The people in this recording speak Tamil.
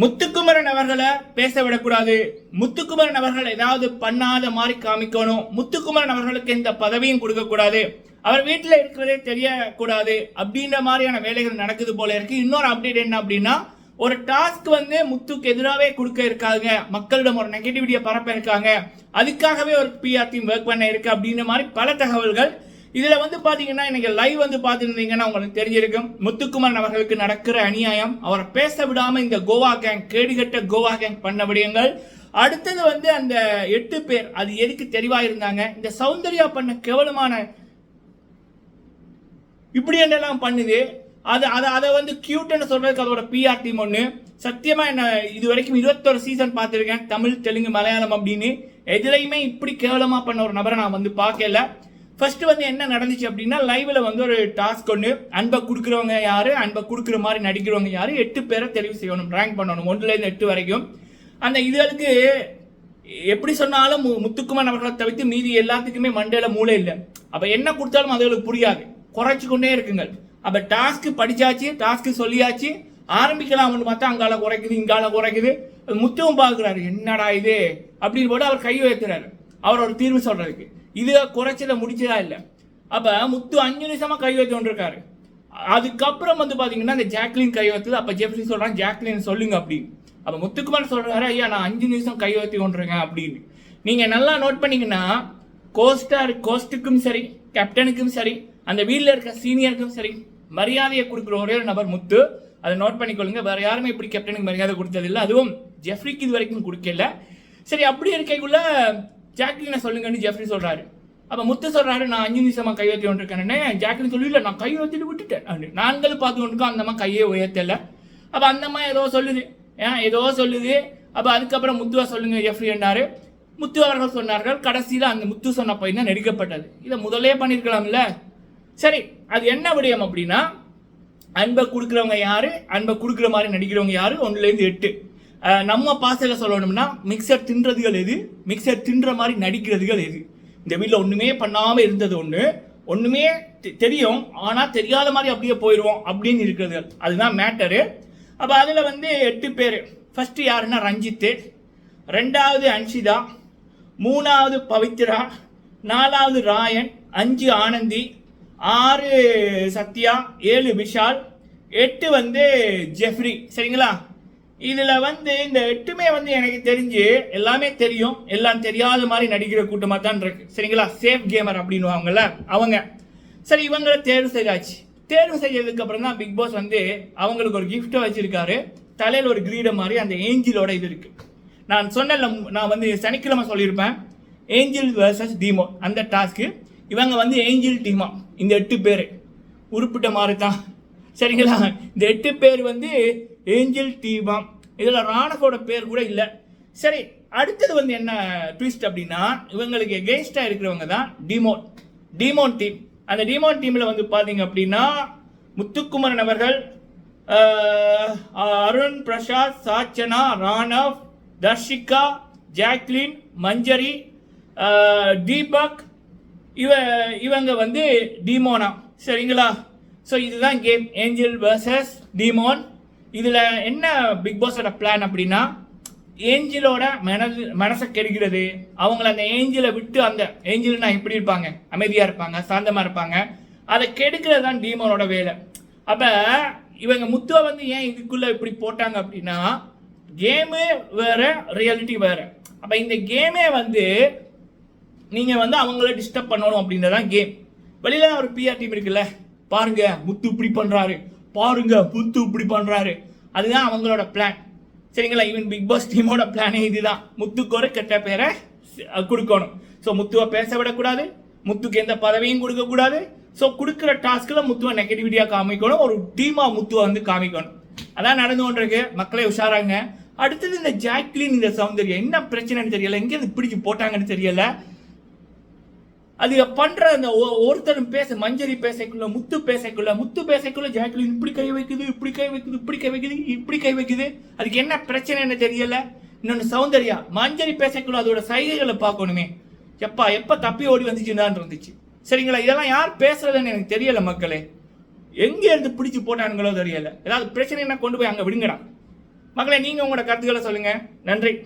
முத்துக்குமரன் அவர்களை பேச விடக்கூடாது முத்துக்குமரன் அவர்கள் ஏதாவது பண்ணாத மாதிரி காமிக்கணும். முத்துக்குமரன் அவர்களுக்கு எந்த பதவியும் கொடுக்க கூடாது அவர் வீட்டில் இருக்கிறதே தெரியக்கூடாது அப்படின்ற மாதிரியான வேலைகள் நடக்குது போல இருக்கு. இன்னொரு அப்டேட் என்ன அப்படின்னா ஒரு டாஸ்க் வந்து முத்துக்கு எதிராகவே கொடுக்க இருக்காங்க. மக்களிடம் ஒரு நெகட்டிவிட்டியை பரப்ப இருக்காங்க. அதுக்காகவே ஒரு பிஆர் டீம் ஒர்க் பண்ண இருக்கு அப்படின்ற மாதிரி பல தகவல்கள் இதில் வந்து பார்த்தீங்கன்னா இன்னைக்கு லைவ் வந்து பார்த்துருந்தீங்கன்னா உங்களுக்கு தெரிஞ்சிருக்கும். முத்துக்குமரன் அவர்களுக்கு நடக்கிற அநியாயம். அவரை பேச விடாமல் இந்த கோவா கேங் கேடுகட்ட கோவா கேங் பண்ண விடயங்கள் அடுத்தது வந்து அந்த எட்டு பேர் அது எதுக்கு தெளிவாக இருந்தாங்க? இந்த சௌந்தர்யா பண்ண கேவலமான இப்படி என்னெல்லாம் பண்ணுது? அது அதை அதை வந்து கியூட்னு சொல்றதுக்கு அதோட பிஆர் டீம் ஒன்று சத்தியமாக என்ன இது வரைக்கும் இருபத்தொரு சீசன் பார்த்துருக்கேன். தமிழ் தெலுங்கு மலையாளம் அப்படின்னு. எதுலையுமே இப்படி கேவலமாக பண்ண ஒரு நபரை நான் வந்து பார்க்கல. ஃபர்ஸ்ட் வந்து என்ன நடந்துச்சு அப்படின்னா லைவ்ல வந்து ஒரு டாஸ்க் ஒன்று அன்பை கொடுக்குறவங்க யாரு அன்பை கொடுக்குற மாதிரி நடிக்கிறவங்க யாரு எட்டு பேரை தெரிவு செய்யணும் ரேங்க் பண்ணணும் ஒன்றுலேருந்து எட்டு வரைக்கும். அந்த இதுகளுக்கு எப்படி சொன்னாலும் மு- அவர்களை தவிர்த்து மீதி எல்லாத்துக்குமே மண்டையில மூளை இல்லை. அப்ப என்ன கொடுத்தாலும் அதுகளுக்கு புரியாது. குறைச்சு கொண்டே இருக்குங்கள். அப்ப டாஸ்க்கு படிச்சாச்சு டாஸ்க்கு சொல்லியாச்சு ஆரம்பிக்கலாம்னு பார்த்தா அங்கால குறைக்குது இங்கால குறைக்குது. முத்துவும் பார்க்குறாரு என்னடா இது? அப்படின்னு போட்டு அவர் கை வைக்கிறாரு அவர் ஒரு தீர்வு சொல்றதுக்கு. இது குறைச்சதை முடிச்சதா இல்லை. அப்போ முத்து அஞ்சு நிமிஷமாக கை வைத்து கொண்டிருக்காரு. அதுக்கப்புறம் வந்து பார்த்தீங்கன்னா அந்த ஜாக்லின் கை வைத்தது. அப்ப ஜெஃப்ரி சொல்கிறான் ஜாக்லின் சொல்லுங்க அப்படின்னு. அப்போ முத்துக்குமார் சொல்கிறாரு ஐயா நான் அஞ்சு நிமிஷம் கை வைத்து கொண்டிருக்கேன் அப்படின்னு. நீங்கள் நல்லா நோட் பண்ணிங்கன்னா கோஸ்டார் கோஸ்ட்டுக்கும் சரி கேப்டனுக்கும் சரி அந்த வீட்டில் இருக்க சீனியருக்கும் சரி மரியாதையை கொடுக்குற ஒரே ஒரு நபர் முத்து. அதை நோட் பண்ணிக்கொள்ளுங்க. வேறு யாருமே இப்படி கேப்டனுக்கு மரியாதை கொடுத்ததில்லை. அதுவும் ஜெஃப்ரிக்கு இது வரைக்கும் கொடுக்கல. சரி அப்படி இருக்கைக்குள்ள ஜாக்லினை சொல்லுங்கன்னு ஜெஃப்ரி சொல்கிறாரு அப்போ முத்து சொல்கிறாரு நான் அஞ்சு நிமிஷமாக கை வைத்து கொண்டிருக்கேன்னு ஜாக்லின் சொல்லி நான் கை வைத்துட்டு விட்டுட்டேன். அப்படின்னு. நாங்களும் பார்த்து கொண்டிருக்கோம் அந்த அம்மா கையே உயர்த்தலை. அப்போ அந்தம்மா ஏதோ சொல்லுது. ஏன் ஏதோ சொல்லுது. அப்போ அதுக்கப்புறம் முத்துவா சொல்லுங்க ஜெஃப்ரி என்றாரு. முத்து அவர்கள் சொன்னார்கள் கடைசியில் அந்த முத்து சொன்ன பையன் தான் நெருக்கப்பட்டது. இதை முதலே பண்ணியிருக்கலாம்ல. சரி அது என்ன விடயம் அப்படின்னா அன்பை கொடுக்குறவங்க யாரு? அன்பை கொடுக்குற மாதிரி நடிக்கிறவங்க யாரு? ஒன்றுலேருந்து எட்டு. நம்ம பாசையில் சொல்லணும்னா மிக்சர் தின்றதுகள் எது? மிக்சர் தின்ற மாதிரி நடிக்கிறதுகள் எது? இந்த வீட்டில் ஒன்றுமே பண்ணாமல் இருந்தது ஒன்று ஒன்றுமே தெ- தெரியும். ஆனால் தெரியாத மாதிரி அப்படியே போயிடுவோம் அப்படின்னு இருக்கிறது. அதுதான் மேட்டரு அப்போ அதில் வந்து எட்டு பேர். ஃபஸ்ட்டு யாருன்னா ரஞ்சித்து. ரெண்டாவது அன்ஷிதா. மூணாவது பவித்ரா. நாலாவது ராயன். அஞ்சு ஆனந்தி. ஆறு சத்யா. ஏழு விஷால். எட்டு வந்து ஜெஃப்ரி. சரிங்களா? இதுல வந்து இந்த எட்டுமே வந்து எனக்கு தெரிஞ்சு எல்லாமே தெரியும். எல்லாம் தெரியாத மாதிரி நடிக்கிற கூட்டமா தான் இருக்கு. சரிங்களா? சேஃப் கேமர் அப்படின்னுவாங்கல்ல அவங்க. சரி இவங்களை தேர்வு செய்தாச்சு. தேர்வு செய்யறதுக்கு அப்புறம் தான் பிக் பாஸ் வந்து அவங்களுக்கு ஒரு gift வச்சிருக்காரு. தலையில் ஒரு கிரீடம் மாதிரி அந்த ஏஞ்சிலோட இது இருக்கு. நான் சொன்ன நான் வந்து சனிக்கிழமை சொல்லியிருப்பேன். ஏஞ்சல் வர்சஸ் டீமோ அந்த டாஸ்க்கு இவங்க வந்து ஏஞ்சல் டீமா இந்த எட்டு பேர். உருப்பிட்ட மாதிரி தான். சரிங்களா? இந்த எட்டு பேர் வந்து ஏஞ்சல் டீமா இதில் ராணகோட பேர் கூட இல்லை. சரி அடுத்தது வந்து என்ன ட்விஸ்ட் அப்படின்னா இவங்களுக்கு எகெயின்ஸ்டாக இருக்கிறவங்க தான் டிமோன் டிமோன் டீம் அந்த டிமோன் டீமில் வந்து பார்த்தீங்க அப்படின்னா முத்துக்குமரன் அவர்கள் அருண் பிரசாத் சாச்சனா ராணவ் தர்ஷிகா ஜாக்லின் மஞ்சரி தீபக் இவ இவங்க வந்து டீமோனா சரிங்களா? ஸோ இதுதான் கேம் ஏஞ்சல் வர்சஸ் டிமோன் இதில் என்ன பிக் பாஸோட பிளான் அப்படின்னா ஏஞ்சலோட மனது மனசை கெடுக்கிறது. அவங்கள அந்த ஏஞ்சலை விட்டு அந்த ஏஞ்சல்னா எப்படி இருப்பாங்க? அமைதியாக இருப்பாங்க சாந்தமாக இருப்பாங்க. அதை கெடுக்கிறது தான் டீமோனோட வேலை. அப்போ இவங்க முத்துவை வந்து ஏன் இதுக்குள்ளே இப்படி போட்டாங்க அப்படின்னா கேமு வேறு ரியாலிட்டி வேறு. அப்போ இந்த கேமே வந்து நீங்கள் வந்து அவங்கள டிஸ்டர்ப் பண்ணணும் அப்படின்றதான் கேம் வெளியில ஒரு பிஆர் டீம் இருக்குல்ல பாருங்க முத்து இப்படி பண்ணுறாரு பாருங்க புத்து இப்படி பண்ணுறாரு அதுதான் அவங்களோட பிளான் சரிங்களா? ஈவன் பிக் பாஸ் டீமோட பிளானே இதுதான். முத்துக்கோர கெட்ட பேரை கொடுக்கணும். ஸோ முத்துவை பேச விடக்கூடாது முத்துக்கு எந்த பதவியும் கொடுக்கக்கூடாது. ஸோ கொடுக்குற டாஸ்கில் முத்துவை நெகட்டிவிட்டியாக காமிக்கணும். ஒரு டீமாக முத்துவை வந்து காமிக்கணும். அதான் நடந்து கொண்டிருக்கு. மக்களே உஷாராங்க. அடுத்தது இந்த ஜாக்லின் இந்த சௌந்தர்யம் என்ன பிரச்சனைன்னு தெரியல. எங்கேருந்து பிடிச்சி போட்டாங்கன்னு தெரியல. அது பண்ற அந்த ஒ- ஒருத்தரும் பேச மஞ்சரி பேசைக்குள்ள முத்து பேசைக்குள்ள முத்து பேசைக்குள்ள ஜாக்லின் இப்படி கை வைக்குது இப்படி கை வைக்குது இப்படி கை வைக்குது இப்படி கை வைக்குது. அதுக்கு என்ன பிரச்சனைன்னு தெரியல? இன்னொன்னு சௌந்தர்யா மஞ்சரி பேசைக்குள்ள அதோட சைகைகளை பார்க்கணுமே. எப்பா எப்ப தப்பி ஓடி வந்துச்சுன்னு இருந்துச்சு. சரிங்களா? இதெல்லாம் யார் பேசுறதுன்னு எனக்கு தெரியல மக்களே. எங்க இருந்து பிடிச்சு போட்டானுங்களோ தெரியல. ஏதாவது பிரச்சனைனா கொண்டு போய் அங்க விடுங்கடா. மக்களை நீங்க உங்களோட கருத்துக்களை சொல்லுங்க. நன்றி.